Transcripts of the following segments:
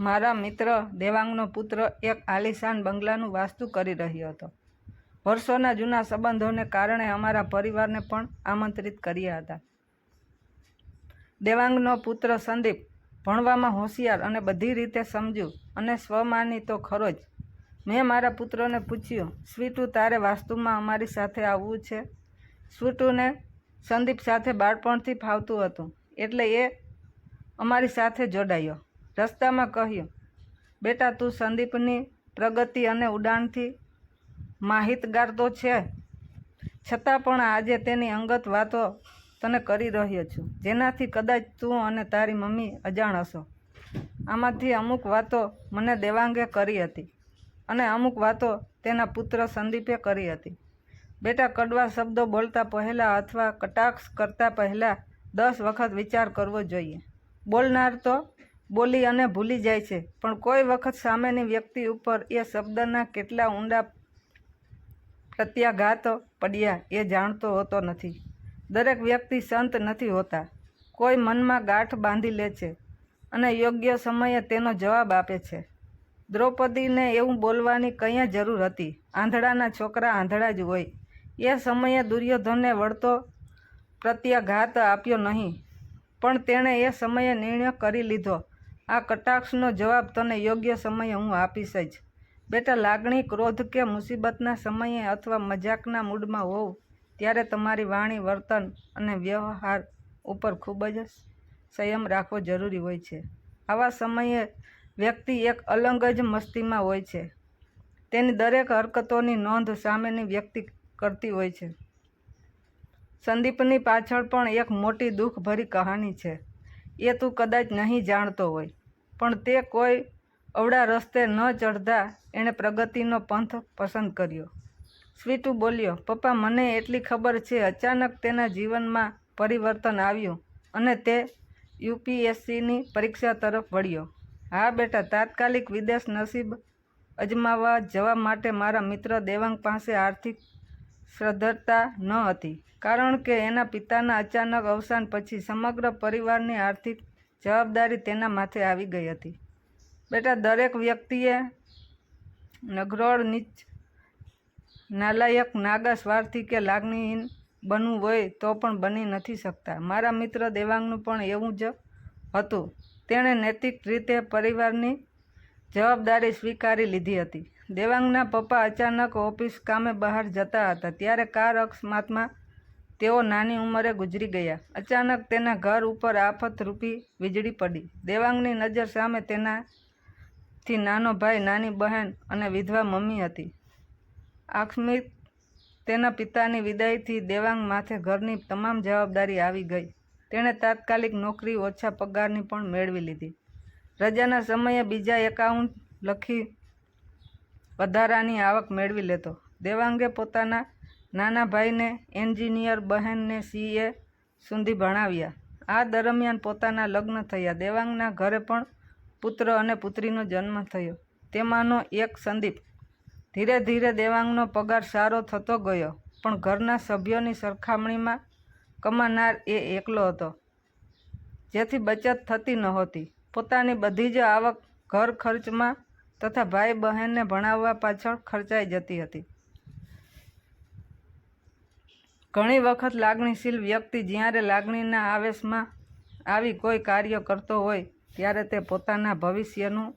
મારા મિત્ર દેવાંગનો પુત્ર એક આલિશાન બંગલાનું વાસ્તુ કરી રહ્યો હતો. વર્ષોના જૂના સંબંધોને કારણે અમારા પરિવારને પણ આમંત્રિત કર્યા હતા. દેવાંગનો પુત્ર સંદીપ ભણવામાં હોશિયાર અને બધી રીતે સમજુ અને સ્વમાની તો ખરો જ. મેં મારા પુત્રને પૂછ્યું, સ્વીટુ, તારે વાસ્તુમાં અમારી સાથે આવવું છે? સ્વીટુને સંદીપ સાથે બાળપણથી ફાવતું હતું, એટલે એ અમારી સાથે જોડાયો. રસ્તામાં કહ્યું, બેટા, તું સંદીપની પ્રગતિ અને ઉડાણથી માહિતગાર તો છે. છતાં પણ આજે તેની અંગત વાતો તને કરી રહ્યો છું. જેનાથી કદાચ તું અને તારી મમ્મી અજાણ હશો. આમાંથી અમુક વાતો મને દેવાંગે કરી હતી અને અમુક વાતો તેના પુત્ર સંદીપે કરી હતી. બેટા, કડવા શબ્દો બોલતા પહેલાં અથવા કટાક્ષ કરતા પહેલાં દસ વખત વિચાર કરવો જોઈએ. બોલનાર તો બોલી અને ભૂલી જાય છે. પણ કોઈ વખત સામેની વ્યક્તિ ઉપર એ શબ્દના કેટલા ઊંડા પ્રત્યાઘાત પડ્યા એ જાણતો હોતો નથી. દરેક વ્યક્તિ સંત નથી હોતા. કોઈ મનમાં ગાંઠ બાંધી લે છે અને યોગ્ય સમયે તેનો જવાબ આપે છે. દ્રૌપદીને એવું બોલવાની કંઈ જરૂર હતી. આંધળાના છોકરા આંધળા જ હોય. એ સમયે દુર્યોધનને વળતો પ્રત્યાઘાત આપ્યો નહીં. પણ તેણે એ સમયે નિર્ણય કરી લીધો. આ કટાક્ષનો જવાબ તને યોગ્ય સમયે હું આપીશ જ. બેટા, લાગણી, ક્રોધ કે મુસીબતના સમયે અથવા મજાકના મૂડમાં હોવ ત્યારે તમારી વાણી, વર્તન અને વ્યવહાર ઉપર ખૂબ જ સંયમ રાખવો જરૂરી હોય છે. આવા સમયે વ્યક્તિ એક અલંગ જ મસ્તીમાં હોય છે. તેની દરેક હરકતોની નોંધ સામેની વ્યક્તિ કરતી હોય છે. સંદીપની પાછળ પણ એક મોટી દુઃખભરી કહાની છે. એ તું કદાચ નહીં જાણતો હોય. પણ તે કોઈ અવળા રસ્તે ન ચઢતા એણે પ્રગતિનો પંથ પસંદ કર્યો. સ્વીટુ બોલ્યો, પપ્પા, મને એટલી ખબર છે, અચાનક તેના જીવનમાં પરિવર્તન આવ્યું અને તે યુપીએસસીની પરીક્ષા તરફ વળ્યો. હા, બેટા, તાત્કાલિક વિદેશ નસીબ અજમાવવા જવા માટે મારા મિત્ર દેવાંગ પાસે આર્થિક શ્રદ્ધતા ન હતી, કારણ કે એના પિતાના અચાનક અવસાન પછી સમગ્ર પરિવારની આર્થિક જવાબદારી તેના માથે આવી ગઈ હતી. બેટા, દરેક વ્યક્તિએ નગરોળ નીચ નાલાયક નાગા સ્વાર્થી કે લાગણીહીન બનવું હોય તો પણ બની નથી શકતા. મારા મિત્ર દેવાંગનું પણ એવું જ હતું. તેણે નૈતિક રીતે પરિવારની જવાબદારી સ્વીકારી લીધી હતી. દેવાંગના પપ્પા અચાનક ઓફિસ કામે બહાર જતા હતા. ત્યારે કાર અકસ્માતમાં તેઓ નાની ઉંમરે ગુજરી ગયા. અચાનક તેના ઘર ઉપર આફતરૂપી વીજળી પડી. દેવાંગની નજર સામે તેનાથી નાનો ભાઈ, નાની બહેન અને વિધવા મમ્મી હતી. આકસ્મિક તેના પિતાની વિદાયથી દેવાંગ માથે ઘરની તમામ જવાબદારી આવી ગઈ. તેણે તાત્કાલિક નોકરી ઓછા પગારની પણ મેળવી લીધી. રજાના સમયે બીજા એકાઉન્ટ લખી વધારાની આવક મેળવી લેતો. દેવાંગે પોતાના નાના ભાઈને એન્જિનિયર બહેનને સીએ સુધી ભણાવ્યા. આ દરમિયાન પોતાના લગ્ન થયા. દેવાંગના ઘરે પણ પુત્ર અને પુત્રીનો જન્મ થયો. તેમાંનો એક સંદીપ. ધીરે ધીરે દેવાંગનો પગાર સારો થતો ગયો, પણ ઘરના સભ્યોની સરખામણીમાં કમાનાર એ એકલો હતો, જેથી બચત થતી નહોતી પોતાની બધી જ આવક ઘર ખર્ચમાં તથા ભાઈ બહેનને ભણાવવા પાછળ ખર્ચાઈ જતી હતી. ઘણી વખત લાગણીશીલ વ્યક્તિ જ્યારે લાગણીના આવેશમાં આવી કોઈ કાર્ય કરતો હોય, ત્યારે તે પોતાના ભવિષ્યનું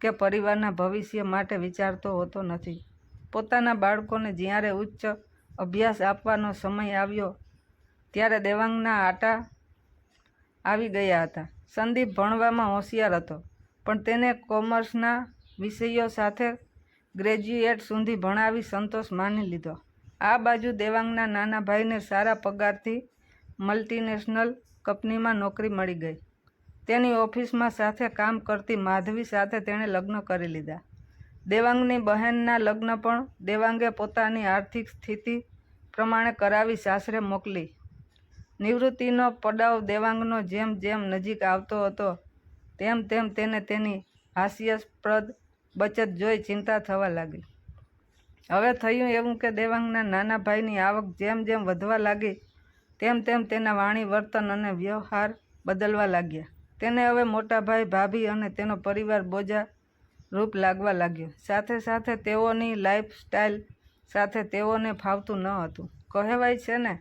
કે પરિવારના ભવિષ્ય માટે વિચારતો હોતો નથી. પોતાના બાળકોને જ્યારે ઉચ્ચ અભ્યાસ આપવાનો સમય આવ્યો, ત્યારે દેવાંગના આટા આવી ગયા હતા. સંદીપ ભણવામાં હોશિયાર હતો, પણ તેને કોમર્સના વિષયો સાથે ગ્રેજ્યુએટ સુધી ભણાવી સંતોષ માની લીધો. આ બાજુ દેવાંગના નાના ભાઈને સારા પગારથી મલ્ટીનેશનલ કંપનીમાં નોકરી મળી ગઈ. તેની ઓફિસમાં સાથે કામ કરતી માધવી સાથે તેણે લગ્ન કરી લીધા. દેવાંગની બહેનના લગ્ન પણ દેવાંગે પોતાની આર્થિક સ્થિતિ પ્રમાણે કરાવી સાસરે મોકલી. નિવૃત્તિનો પડાવ દેવાંગનો જેમ જેમ નજીક આવતો હતો, તેમ તેમ તેને તેની હાસ્યાસ્પદ બચત જોઈ ચિંતા થવા લાગી. હવે થયું એવું કે દેવાંગના નાના ભાઈની આવક જેમ જેમ વધવા લાગી, તેમ તેમ તેના વાણી, વર્તન અને વ્યવહાર બદલવા લાગ્યા. તેને હવે મોટા ભાઈ ભાભી અને તેનો પરિવાર બોજા રૂપ લાગવા લાગ્યો. સાથે સાથે તેઓની લાઈફ સ્ટાઇલ સાથે તેઓને ફાવતું ન હતું. કહેવાય છે ને,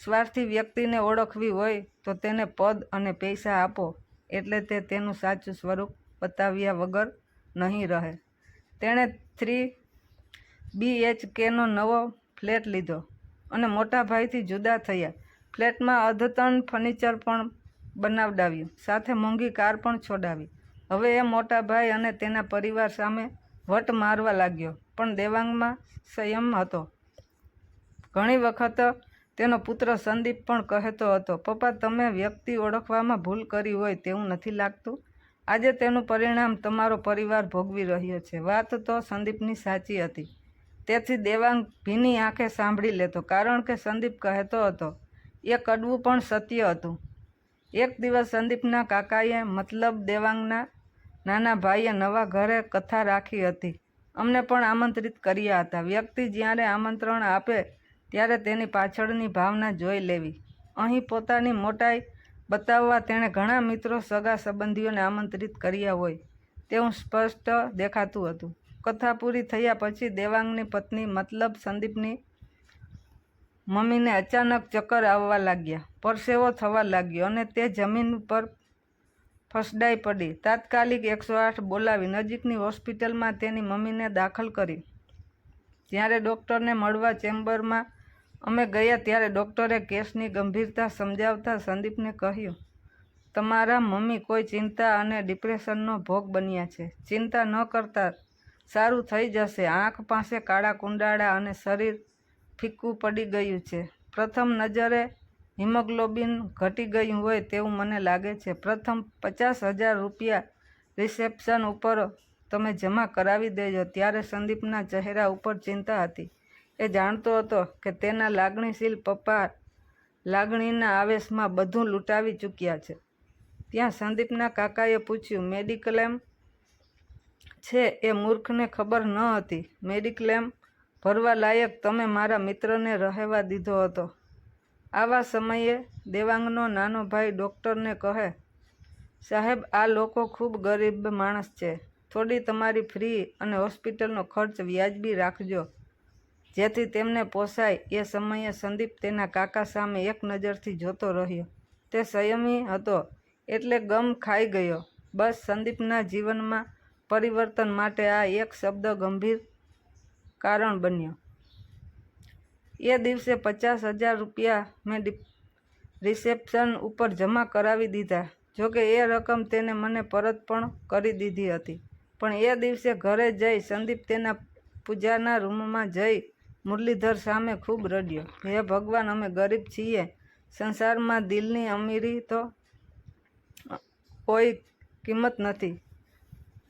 સ્વાર્થી વ્યક્તિને ઓળખવી હોય તો તેને પદ અને પૈસા આપો, એટલે તે તેનું સાચું સ્વરૂપ બતાવ્યા વગર નહીં રહે. તેણે થ્રી બીએચકેનો નવો ફ્લેટ લીધો અને મોટા ભાઈથી જુદા થયા. ફ્લેટમાં અદ્યતન ફર્નિચર પણ બનાવડાવ્યું, સાથે મોંઘી કાર પણ છોડાવી. હવે એ મોટા ભાઈ અને તેના પરિવાર સામે વટ મારવા લાગ્યો, પણ દેવાંગમાં સંયમ હતો. ઘણી વખત તેનો પુત્ર સંદીપ પણ કહેતો હતો, પપ્પા, તમે વ્યક્તિ ઓળખવામાં ભૂલ કરી હોય તેવું નથી લાગતું. આજે તેનું પરિણામ તમારો પરિવાર ભોગવી રહ્યો છે. વાત તો સંદીપની સાચી હતી. તેથી દેવાંગ ભીની આંખે સાંભળી લેતો, કારણ કે સંદીપ કહેતો હતો, એ કડવું પણ સત્ય હતું. એક દિવસ સંદીપના કાકાએ મતલબ દેવાંગના નાના ભાઈએ નવા ઘરે કથા રાખી હતી. અમને પણ આમંત્રિત કર્યા હતા. વ્યક્તિ જ્યારે આમંત્રણ આપે, ત્યારે તેની પાછળની ભાવના જોઈ લેવી. અહીં પોતાની મોટાઈ બતાવવા તેણે ઘણા મિત્રો સગા સંબંધીઓને આમંત્રિત કર્યા હોય, તેવું સ્પષ્ટ દેખાતું હતું. કથા પૂરી થયા પછી દેવાંગની પત્ની, મતલબ સંદીપની મમ્મીને અચાનક ચક્કર આવવા લાગ્યા. પરસેવો થવા લાગ્યો અને તે જમીન પર ફસડાઈ પડી. તાત્કાલિક એકસો આઠ બોલાવી નજીકની હોસ્પિટલમાં તેની મમ્મીને દાખલ કરી. જ્યારે ડૉક્ટરને મળવા ચેમ્બરમાં અમે ગયા ત્યારે ડૉક્ટરે કેસની ગંભીરતા સમજાવતા સંદીપને કહ્યું, તમારા મમ્મી કોઈ ચિંતા અને ડિપ્રેશનનો ભોગ બન્યા છે. ચિંતા ન કરતા સારું થઈ જશે. આંખ પાસે કાળા કુંડાળા અને શરીર ફીક્કું પડી ગયું છે. પ્રથમ નજરે હિમોગ્લોબિન ઘટી ગયું હોય તેવું મને લાગે છે. પ્રથમ પચાસ હજાર રૂપિયા રિસેપ્શન ઉપર તમે જમા કરાવી દેજો. ત્યારે સંદીપના ચહેરા ઉપર ચિંતા હતી. એ જાણતો હતો કે તેના લાગણીશીલ પપ્પા લાગણીના આવેશમાં બધું લૂંટાવી ચૂક્યા છે. ત્યાં સંદીપના કાકાએ પૂછ્યું, મેડિક્લેમ છે એ મૂર્ખને ખબર ન હતી. મેડિક્લેમ ભરવા લાયક તમે મારા મિત્રને રહેવા દીધો હતો. આવા સમયે દેવાંગનો નાનો ભાઈ ડૉક્ટરને કહે, સાહેબ, આ લોકો ખૂબ ગરીબ માણસ છે. થોડી તમારી ફ્રી અને હોસ્પિટલનો ખર્ચ વ્યાજબી રાખજો. જેથી તેમને પોસાય. એ સમયે સંદીપ તેના કાકા સામે એક નજરથી જોતો રહ્યો. તે સંયમી હતો, એટલે ગમ ખાઈ ગયો. બસ સંદીપના જીવનમાં પરિવર્તન માટે આ એક શબ્દ ગંભીર કારણ બન્યો. એ દિવસે પચાસ હજાર રૂપિયા મેં રિસેપ્શન ઉપર જમા કરાવી દીધા, જોકે એ રકમ તેને મને પરત પણ કરી દીધી હતી. પણ એ દિવસે ઘરે જઈ સંદીપ તેના પૂજાના રૂમમાં જઈ મુરલીધર સામે ખૂબ રડ્યો. હે ભગવાન, અમે ગરીબ છીએ. સંસારમાં દિલની અમીરી તો કોઈ કિંમત નથી.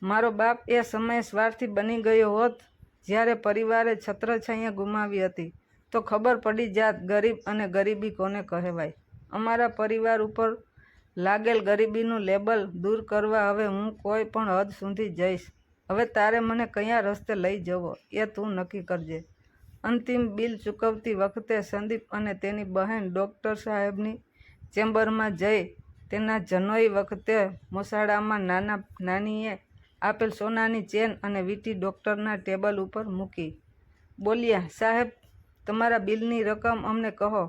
મારો બાપ એ સમયે સ્વાર્થી બની ગયો હોત, જ્યારે પરિવારે છત્રછાયા ગુમાવી હતી, તો ખબર પડી જાત ગરીબ અને ગરીબી કોને કહેવાય? અમારા પરિવાર ઉપર લાગેલ ગરીબીનું લેબલ દૂર કરવા હવે હું કોઈ પણ હદ સુધી જઈશ. હવે તારે મને કયા રસ્તે લઈ જવો એ તું નક્કી કરજે. અંતિમ બિલ ચૂકવતી વખતે સંદીપ અને તેની બહેન ડૉક્ટર સાહેબની ચેમ્બરમાં જઈ તેના જનોઈ વખતે મોસાળામાં નાના, નાનીએ આપેલ સોનાની ચેન અને વીંટી ડૉક્ટરના ટેબલ ઉપર મૂકી. બોલ્યા, સાહેબ, તમારા બિલની રકમ અમને કહો.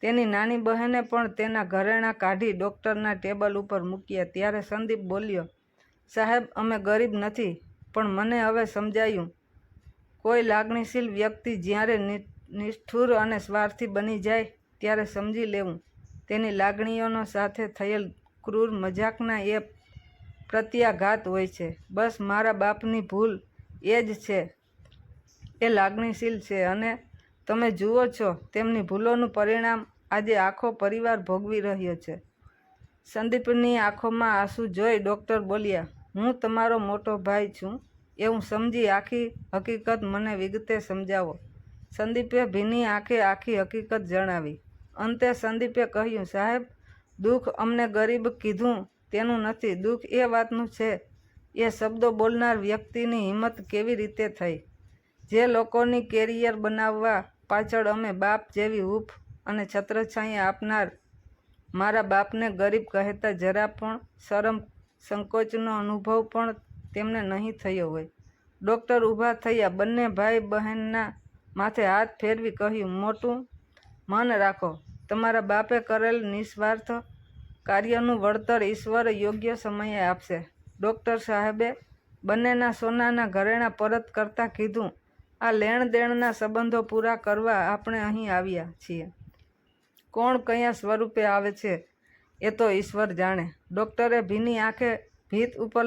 તેની નાની બહેને પણ તેના ઘરેણાં કાઢી ડૉક્ટરના ટેબલ ઉપર મૂક્યા. ત્યારે સંદીપ બોલ્યો, સાહેબ, અમે ગરીબ નથી, પણ મને હવે સમજાયું. કોઈ લાગણીશીલ વ્યક્તિ જ્યારે નિષ્ઠુર અને સ્વાર્થી બની જાય, ત્યારે સમજી લેવું. તેની લાગણીઓનો સાથે થયેલ ક્રૂર મજાકના એ પ્રત્યાઘાત હોય છે. બસ મારા બાપની ભૂલ એ જ છે. એ લાગણીશીલ છે અને તમે જુઓ છો તેમની ભૂલોનું પરિણામ આજે આખો પરિવાર ભોગવી રહ્યો છે. સંદીપની આંખોમાં આંસુ જોઈ ડૉક્ટર બોલ્યા, હું તમારો મોટો ભાઈ છું. એવું સમજી આખી હકીકત મને વિગતે સમજાવો. સંદીપે ભીની આંખે આખી હકીકત જણાવી. અંતે સંદીપે કહ્યું, સાહેબ, દુઃખ અમને ગરીબ કીધું તેનું નથી, દુઃખ એ વાતનું છે. એ શબ્દો બોલનાર વ્યક્તિની હિંમત કેવી રીતે થઈ? જે લોકોની કેરિયર બનાવવા પાછળ અમે બાપ જેવી હૂફ અને છત્રછાયા આપનાર. મારા બાપને ગરીબ કહેતા જરા પણ શરમ, સંકોચનો અનુભવ પણ તેમને નહીં થયો હોય. ડૉક્ટર ઊભા થયા, બંને ભાઈ બહેનના માથે હાથ ફેરવી કહ્યું, મોટું, મન રાખો. તમારા બાપે કરેલ નિસ્વાર્થ કાર્યનું વળતર ઈશ્વર યોગ્ય સમયે આપશે. ડૉક્ટર સાહેબે બંનેના સોનાના ઘરેણાં પરત કરતાં કીધું, આ લેણ દેણના સંબંધો પૂરા કરવા આપણે અહીં આવ્યા છીએ. કોણ કયા સ્વરૂપે આવે છે એ તો ઈશ્વર જાણે. ડૉક્ટરે ભીની આંખે ભીત ઉપર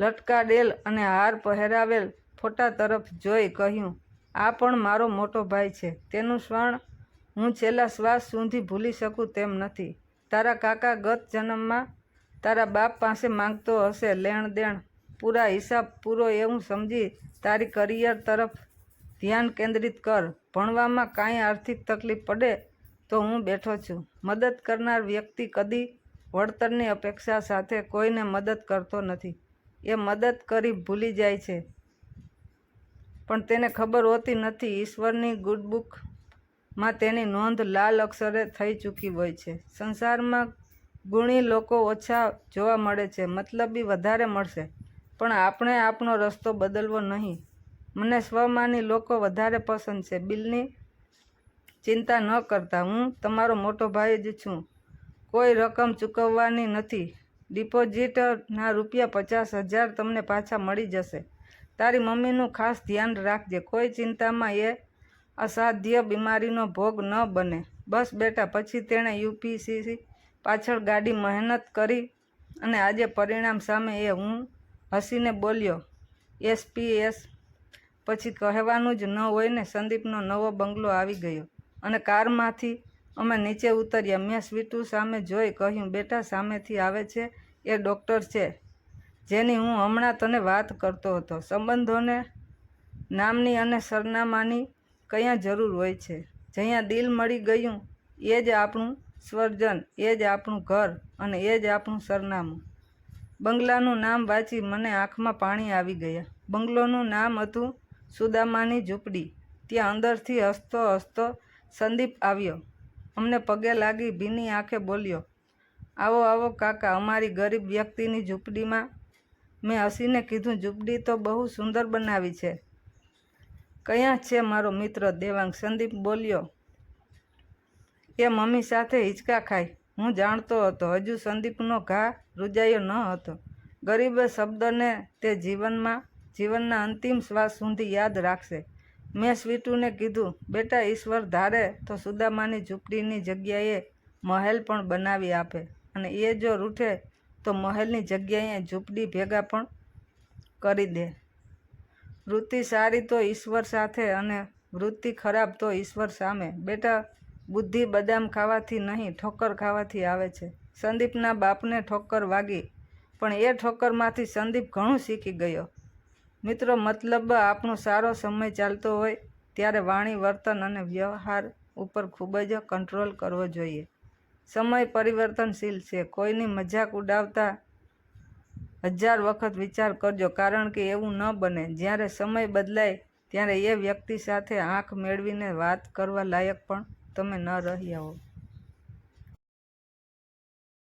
લટકાડેલ અને હાર પહેરાવેલ ફોટા તરફ જોઈ કહ્યું, આ પણ મારો મોટો ભાઈ છે. તેનું સ્વર્ણ હું છેલ્લા શ્વાસ સુધી ભૂલી શકું તેમ નથી. તારા કાકા ગત જન્મમાં તારા બાપ પાસે માંગતો હશે. લેણ દેણ, પૂરા હિસાબ, પૂરો એવું સમજી તારી કરિયર તરફ ધ્યાન કેન્દ્રિત કર. ભણવામાં કાંઈ આર્થિક તકલીફ પડે તો હું બેઠો છું. મદદ કરનાર વ્યક્તિ કદી વળતરની અપેક્ષા સાથે કોઈને મદદ કરતો નથી. એ મદદ કરી ભૂલી જાય છે. પણ તેને ખબર હોતી નથી. ઈશ્વરની ગુડબુકમાં તેની નોંધ લાલ અક્ષરે થઈ ચૂકી હોય છે. સંસારમાં ગુણી લોકો ઓછા જોવા મળે છે, મતલબી વધારે મળશે. પણ આપણે આપણો રસ્તો બદલવો નહીં. મને સ્વમાની લોકો વધારે પસંદ છે. બિલની ચિંતા ન કરતા. હું તમારો મોટો ભાઈ જ છું. કોઈ રકમ ચૂકવવાની નથી. ડિપોઝિટના રૂપિયા પચાસ હજાર તમને પાછા મળી જશે. તારી મમ્મીનું ખાસ ધ્યાન રાખજે. કોઈ ચિંતામાં એ અસાધ્ય બીમારીનો ભોગ ન બને. બસ બેટા, પછી તેણે યુપીસીસી પાછળ ગાડી મહેનત કરી અને આજે પરિણામ સામે એ હું હસીને બોલ્યો એસપીએસ પછી કહેવાનું જ ન હોય ને સંદીપનો નવો બંગલો આવી ગયો અને કારમાંથી અમે નીચે ઉતર્યા. મેં સ્વીટુ સામે જોઈ કહ્યું, બેટા, સામેથી આવે છે એ ડૉક્ટર છે, જેની હું હમણાં તને વાત કરતો હતો. સંબંધોને નામની અને સરનામાની કયા જરૂર હોય છે? જ્યાં દિલ મળી ગયું, એ જ આપણું સ્વર્જન, એ જ આપણું ઘર અને એ જ આપણું સરનામું. બંગલાનું નામ વાંચી મને આંખમાં પાણી આવી ગયા. બંગલોનું નામ હતું સુદામાની ઝૂંપડી. ત્યાં અંદરથી હસતો હસતો સંદીપ આવ્યો. અમને પગે લાગી ભીની આંખે બોલ્યો, આવો આવો કાકા, અમારી ગરીબ વ્યક્તિની ઝૂંપડીમાં મેં હસીને કીધું, ઝૂંપડી તો બહુ સુંદર બનાવી છે. કયાં છે મારો મિત્ર? દેવાંગ સંદીપ બોલ્યો. એ મમ્મી સાથે હિંચકા ખાઈ હું જાણતો હતો. હજુ સંદીપનો ઘા રૂજાયો ન હતો. ગરીબ શબ્દને તે જીવનમાં, જીવનના અંતિમ શ્વાસ સુધી યાદ રાખશે. મેં સ્વીટુને કીધું, બેટા, ઈશ્વર ધારે તો સુદામાની ઝૂંપડીની જગ્યાએ મહેલ પણ બનાવી આપે. અને એ જો રૂઠે તો મહેલની જગ્યાએ ઝૂંપડી ભેગા પણ કરી દે. વૃત્તિ સારી તો ઈશ્વર સાથે અને વૃત્તિ ખરાબ તો ઈશ્વર સામે. બેટા, બુદ્ધિ બદામ ખાવાથી નહીં, ઠોકર ખાવાથી આવે છે. સંદીપના બાપને ઠોકર વાગી, પણ એ ઠોકરમાંથી સંદીપ ઘણું શીખી ગયો. મિત્રો, મતલબ આપણો સારો સમય ચાલતો હોય ત્યારે વાણી, વર્તન અને વ્યવહાર ઉપર ખૂબ જ કંટ્રોલ કરવો જોઈએ. સમય પરિવર્તનશીલ છે. કોઈની મજાક ઉડાવતા હજાર વખત વિચાર કરજો, કારણ કે એવું ન બને. જ્યારે સમય બદલાય, ત્યારે એ વ્યક્તિ સાથે આંખ મેળવીને વાત કરવા લાયક પણ તમે ન રહ્યા હો